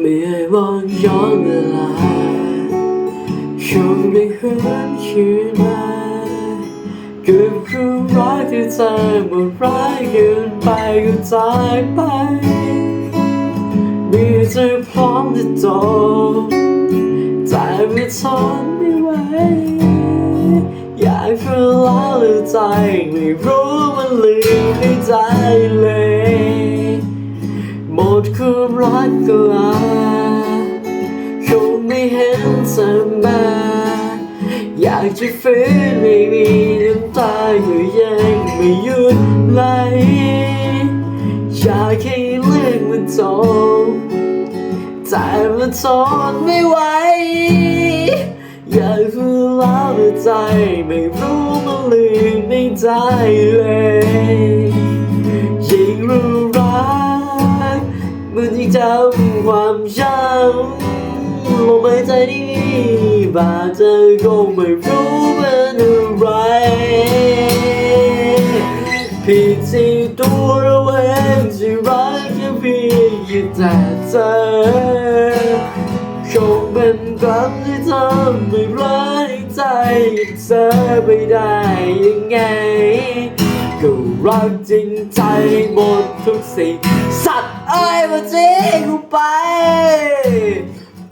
ไม่ให้วันย้อนเวลาช่วงได้เหินคืนมาเกือบคือรักที่เธอหมดร้ายเกินไปก็ตายไปมีเธอพร้อมจะโตแต่ไม่ทนไม่ไหวอยากฝืนแล้วหรือใจไม่รู้มันลืมไม่ได้ากก็ลาคงไม่เห็นเธอมา อยากจะฟื้นไม่มีน้ำตาก็ยังไม่หยุดไหลอยากให้เรื่องมันจบแต่มันทนไม่ไหวอยากพูดแล้วใจไม่รู้มันลืมไม่ได้เลย มันยิ่งจำความช้ำลงไปใจนี้บาดเธอคงไม่รู้เป็นอะไรผิดที่ตัวเราเองที่รักแค่เพียงแค่แต่เธอคงเป็นกรรมที่ทำให้ร้ายใจเธอไปได้ยังไง รักจริงใจหมดทุกสิ่ง สัตว์เอ้ยมาเจ๊กูไป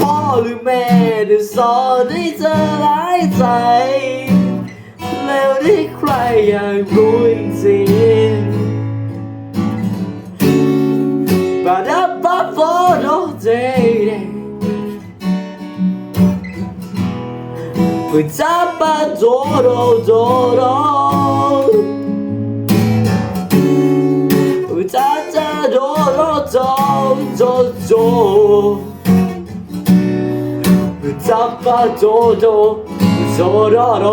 พ่อหรือแม่ได้สอนให้เธอร้ายใจ แล้วที่ใครอยากรู้จริงบาดาบาโฟโดเจเดปจับปา โดโดจ้าปาโดโดโดโดโด